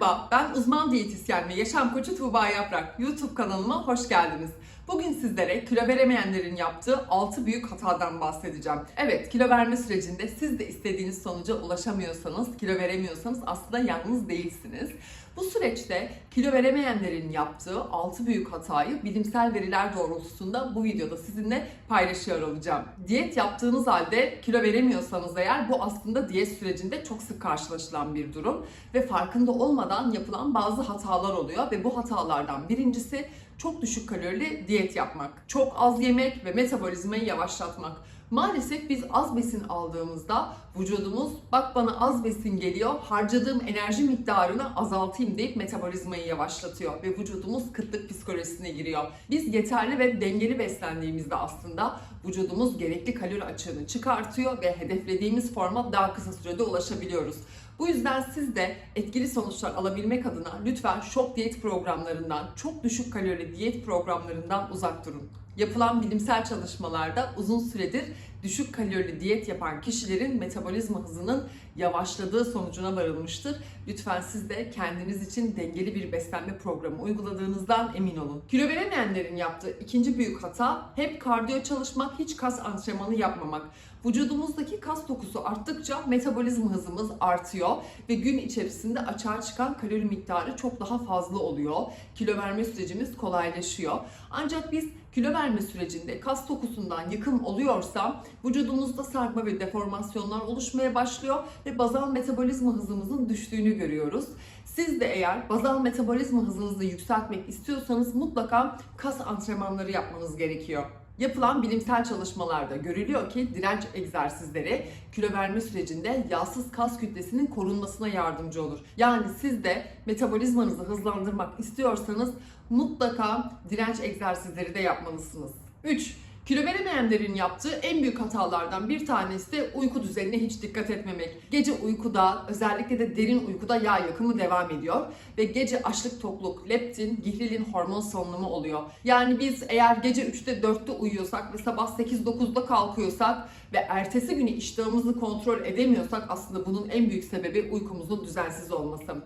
Merhaba, ben uzman diyetisyen ve yaşam koçu Tuğba Yaprak. YouTube kanalıma hoş geldiniz. Bugün sizlere kilo veremeyenlerin yaptığı 6 büyük hatadan bahsedeceğim. Evet, kilo verme sürecinde siz de istediğiniz sonuca ulaşamıyorsanız, kilo veremiyorsanız aslında yalnız değilsiniz. Bu süreçte kilo veremeyenlerin yaptığı 6 büyük hatayı bilimsel veriler doğrultusunda bu videoda sizinle paylaşıyor olacağım. Diyet yaptığınız halde kilo veremiyorsanız eğer bu aslında diyet sürecinde çok sık karşılaşılan bir durum ve farkında olmadan yapılan bazı hatalar oluyor ve bu hatalardan birincisi çok düşük kalorili diyet yapmak. Çok az yemek ve metabolizmayı yavaşlatmak. Maalesef biz az besin aldığımızda vücudumuz bak bana az besin geliyor harcadığım enerji miktarını azaltayım deyip metabolizmayı yavaşlatıyor ve vücudumuz kıtlık psikolojisine giriyor. Biz yeterli ve dengeli beslendiğimizde aslında vücudumuz gerekli kalori açığını çıkartıyor ve hedeflediğimiz forma daha kısa sürede ulaşabiliyoruz. Bu yüzden siz de etkili sonuçlar alabilmek adına lütfen şok diyet programlarından, çok düşük kalorili diyet programlarından uzak durun. Yapılan bilimsel çalışmalarda uzun süredir düşük kalorili diyet yapan kişilerin metabolizma hızının yavaşladığı sonucuna varılmıştır. Lütfen siz de kendiniz için dengeli bir beslenme programı uyguladığınızdan emin olun. Kilo veremeyenlerin yaptığı ikinci büyük hata hep kardiyo çalışmak, hiç kas antrenmanı yapmamak. Vücudumuzdaki kas dokusu arttıkça metabolizma hızımız artıyor ve gün içerisinde açığa çıkan kalori miktarı çok daha fazla oluyor. Kilo verme sürecimiz kolaylaşıyor. Ancak biz kilo verme sürecinde kas dokusundan yıkım oluyorsa vücudumuzda sarkma ve deformasyonlar oluşmaya başlıyor ve bazal metabolizma hızımızın düştüğünü görüyoruz. Siz de eğer bazal metabolizma hızınızı yükseltmek istiyorsanız mutlaka kas antrenmanları yapmanız gerekiyor. Yapılan bilimsel çalışmalarda görülüyor ki direnç egzersizleri kilo verme sürecinde yağsız kas kütlesinin korunmasına yardımcı olur. Yani siz de metabolizmanızı hızlandırmak istiyorsanız mutlaka direnç egzersizleri de yapmalısınız. 3. Kilo veremeyenlerin yaptığı en büyük hatalardan bir tanesi de uyku düzenine hiç dikkat etmemek. Gece uykuda özellikle de derin uykuda yağ yakımı devam ediyor ve gece açlık tokluk, leptin, gihrelin hormon salınımı oluyor. Yani biz eğer gece 3'te 4'te uyuyorsak ve sabah 8-9'da kalkıyorsak ve ertesi günü iştahımızı kontrol edemiyorsak aslında bunun en büyük sebebi uykumuzun düzensiz olması.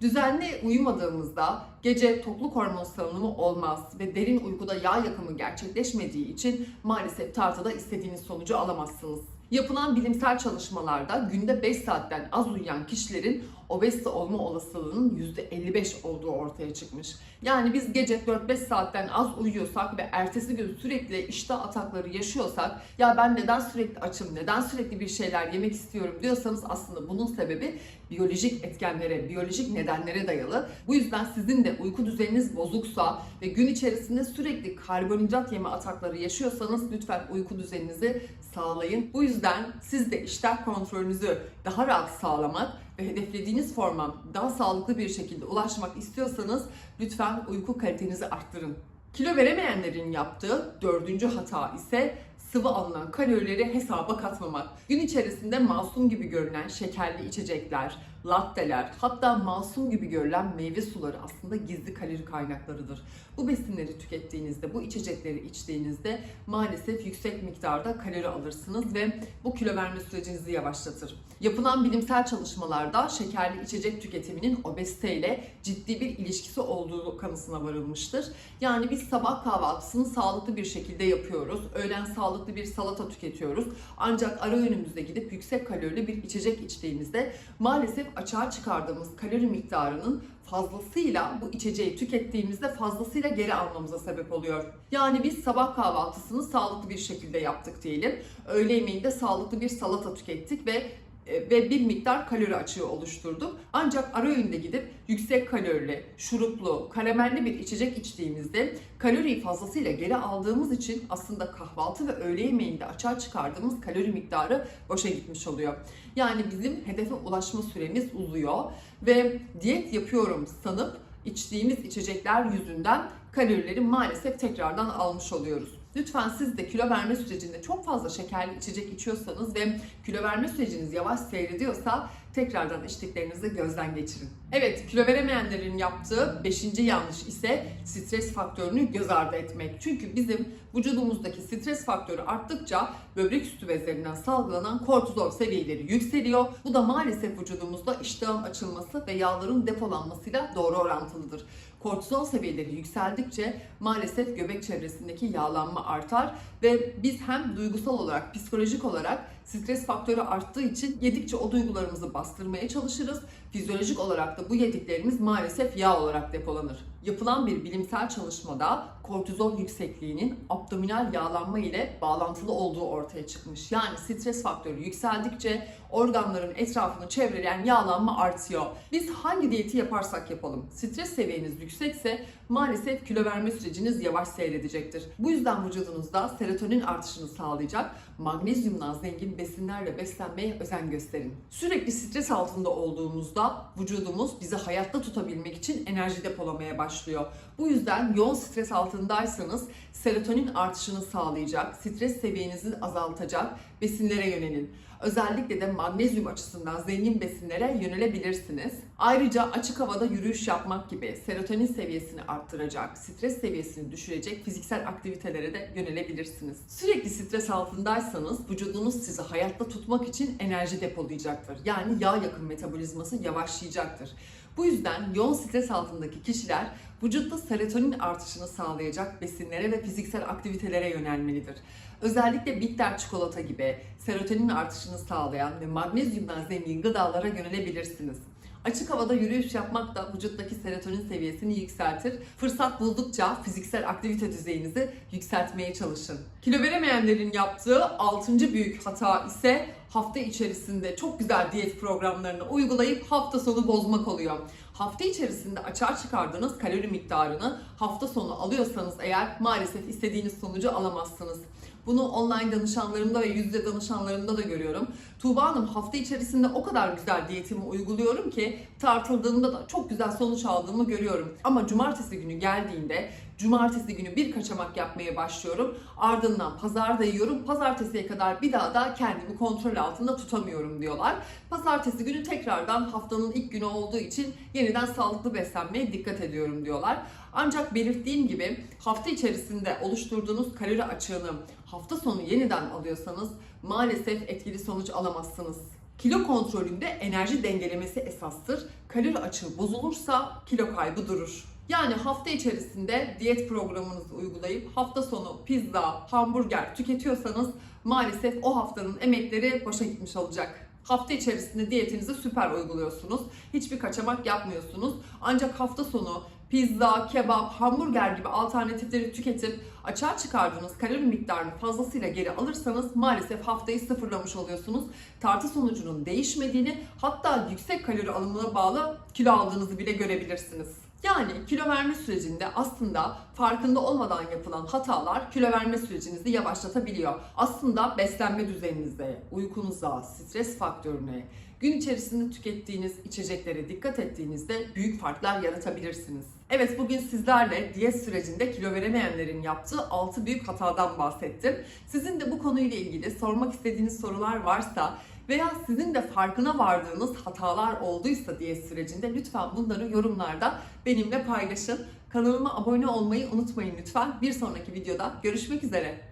Düzenli uyumadığımızda gece tokluk hormon salınımı olmaz ve derin uykuda yağ yakımı gerçekleşmediği için maalesef tartıda istediğiniz sonucu alamazsınız. Yapılan bilimsel çalışmalarda günde 5 saatten az uyuyan kişilerin obezite olma olasılığının %55 olduğu ortaya çıkmış. Yani biz gece 4-5 saatten az uyuyorsak ve ertesi gün sürekli iştah atakları yaşıyorsak ya ben neden sürekli açım, neden sürekli bir şeyler yemek istiyorum diyorsanız aslında bunun sebebi biyolojik etkenlere, biyolojik nedenlere dayalı. Bu yüzden sizin de uyku düzeniniz bozuksa ve gün içerisinde sürekli karbonhidrat yeme atakları yaşıyorsanız lütfen uyku düzeninizi sağlayın. Bu yüzden siz de iştah kontrolünüzü daha rahat sağlamak ve hedeflediğiniz forma daha sağlıklı bir şekilde ulaşmak istiyorsanız lütfen uyku kalitenizi arttırın. Kilo veremeyenlerin yaptığı dördüncü hata ise sıvı alınan kalorileri hesaba katmamak. Gün içerisinde masum gibi görünen şekerli içecekler, latteler, hatta masum gibi görülen meyve suları aslında gizli kalori kaynaklarıdır. Bu besinleri tükettiğinizde, bu içecekleri içtiğinizde maalesef yüksek miktarda kalori alırsınız ve bu kilo verme sürecinizi yavaşlatır. Yapılan bilimsel çalışmalarda şekerli içecek tüketiminin obezite ile ciddi bir ilişkisi olduğu kanısına varılmıştır. Yani biz sabah kahvaltısını sağlıklı bir şekilde yapıyoruz. Öğlen sağlıklı bir salata tüketiyoruz. Ancak ara öğünümüzde gidip yüksek kalorili bir içecek içtiğimizde maalesef açığa çıkardığımız kalori miktarının fazlasıyla bu içeceği tükettiğimizde fazlasıyla geri almamıza sebep oluyor. Yani biz sabah kahvaltısını sağlıklı bir şekilde yaptık diyelim. Öğle yemeğinde sağlıklı bir salata tükettik ve ve bir miktar kalori açığı oluşturduk. Ancak ara öğünde gidip yüksek kalorili, şuruplu, karamelli bir içecek içtiğimizde kaloriyi fazlasıyla geri aldığımız için aslında kahvaltı ve öğle yemeğinde açığa çıkardığımız kalori miktarı boşa gitmiş oluyor. Yani bizim hedefe ulaşma süremiz uzuyor ve diyet yapıyorum sanıp içtiğimiz içecekler yüzünden kalorileri maalesef tekrardan almış oluyoruz. Lütfen siz de kilo verme sürecinde çok fazla şekerli içecek içiyorsanız ve kilo verme süreciniz yavaş seyrediyorsa tekrardan içtiklerinizi gözden geçirin. Evet, kilo veremeyenlerin yaptığı 5. yanlış ise stres faktörünü göz ardı etmek. Çünkü bizim vücudumuzdaki stres faktörü arttıkça böbrek üstü bezlerinden salgılanan kortizol seviyeleri yükseliyor. Bu da maalesef vücudumuzda iştahın açılması ve yağların depolanmasıyla doğru orantılıdır. Kortizol seviyeleri yükseldikçe maalesef göbek çevresindeki yağlanma artar ve biz hem duygusal olarak, psikolojik olarak stres faktörü arttığı için yedikçe o duygularımızı bastırmaya çalışırız. Fizyolojik olarak da bu yediklerimiz maalesef yağ olarak depolanır. Yapılan bir bilimsel çalışmada kortizol yüksekliğinin abdominal yağlanma ile bağlantılı olduğu ortaya çıkmış. Yani stres faktörü yükseldikçe organların etrafını çevreleyen yağlanma artıyor. Biz hangi diyeti yaparsak yapalım, stres seviyeniz yüksekse maalesef kilo verme süreciniz yavaş seyredecektir. Bu yüzden vücudunuzda serotonin artışını sağlayacak magnezyumdan zengin besinlerle beslenmeye özen gösterin. Sürekli stres altında olduğumuzda vücudumuz bizi hayatta tutabilmek için enerji depolamaya başlıyor. Bu yüzden yoğun stres altındaysanız serotonin artışını sağlayacak, stres seviyenizi azaltacak besinlere yönelin. Özellikle de magnezyum açısından zengin besinlere yönelebilirsiniz. Ayrıca açık havada yürüyüş yapmak gibi serotonin seviyesini arttıracak, stres seviyesini düşürecek fiziksel aktivitelere de yönelebilirsiniz. Sürekli stres altındaysanız vücudunuz sizi hayatta tutmak için enerji depolayacaktır. Yani yağ yakım metabolizması yavaşlayacaktır. Bu yüzden yoğun stres altındaki kişiler vücutta serotonin artışını sağlayacak besinlere ve fiziksel aktivitelere yönelmelidir. Özellikle bitter çikolata gibi serotonin artışını sağlayan ve magnezyumdan zengin gıdalara yönelebilirsiniz. Açık havada yürüyüş yapmak da vücuttaki serotonin seviyesini yükseltir. Fırsat buldukça fiziksel aktivite düzeyinizi yükseltmeye çalışın. Kilo veremeyenlerin yaptığı 6. büyük hata ise hafta içerisinde çok güzel diyet programlarını uygulayıp hafta sonu bozmak oluyor. Hafta içerisinde açığa çıkardığınız kalori miktarını hafta sonu alıyorsanız eğer maalesef istediğiniz sonucu alamazsınız. Bunu online danışanlarımda ve yüz yüze danışanlarımda da görüyorum. Tuğba Hanım hafta içerisinde o kadar güzel diyetimi uyguluyorum ki tartıldığımda da çok güzel sonuç aldığımı görüyorum. Ama cumartesi günü geldiğinde cumartesi günü bir kaçamak yapmaya başlıyorum. Ardından pazarda yiyorum. Pazartesiye kadar bir daha da kendimi kontrol altında tutamıyorum diyorlar. Pazartesi günü tekrardan haftanın ilk günü olduğu için yeniden sağlıklı beslenmeye dikkat ediyorum diyorlar. Ancak belirttiğim gibi hafta içerisinde oluşturduğunuz kalori açığını hafta sonu yeniden alıyorsanız maalesef etkili sonuç alamazsınız. Kilo kontrolünde enerji dengelemesi esastır. Kalori açığı bozulursa kilo kaybı durur. Yani hafta içerisinde diyet programınızı uygulayıp hafta sonu pizza, hamburger tüketiyorsanız maalesef o haftanın emekleri boşa gitmiş olacak. Hafta içerisinde diyetinizi süper uyguluyorsunuz. Hiçbir kaçamak yapmıyorsunuz. Ancak hafta sonu pizza, kebap, hamburger gibi alternatifleri tüketip açığa çıkardığınız kalori miktarını fazlasıyla geri alırsanız maalesef haftayı sıfırlamış oluyorsunuz. Tartı sonucunun değişmediğini hatta yüksek kalori alımına bağlı kilo aldığınızı bile görebilirsiniz. Yani kilo verme sürecinde aslında farkında olmadan yapılan hatalar kilo verme sürecinizi yavaşlatabiliyor. Aslında beslenme düzeninize, uykunuza, stres faktörüne, gün içerisinde tükettiğiniz içeceklere dikkat ettiğinizde büyük farklar yaratabilirsiniz. Evet bugün sizlerle diyet sürecinde kilo veremeyenlerin yaptığı 6 büyük hatadan bahsettim. Sizin de bu konuyla ilgili sormak istediğiniz sorular varsa veya sizin de farkına vardığınız hatalar olduysa diyet sürecinde lütfen bunları yorumlarda benimle paylaşın. Kanalıma abone olmayı unutmayın lütfen. Bir sonraki videoda görüşmek üzere.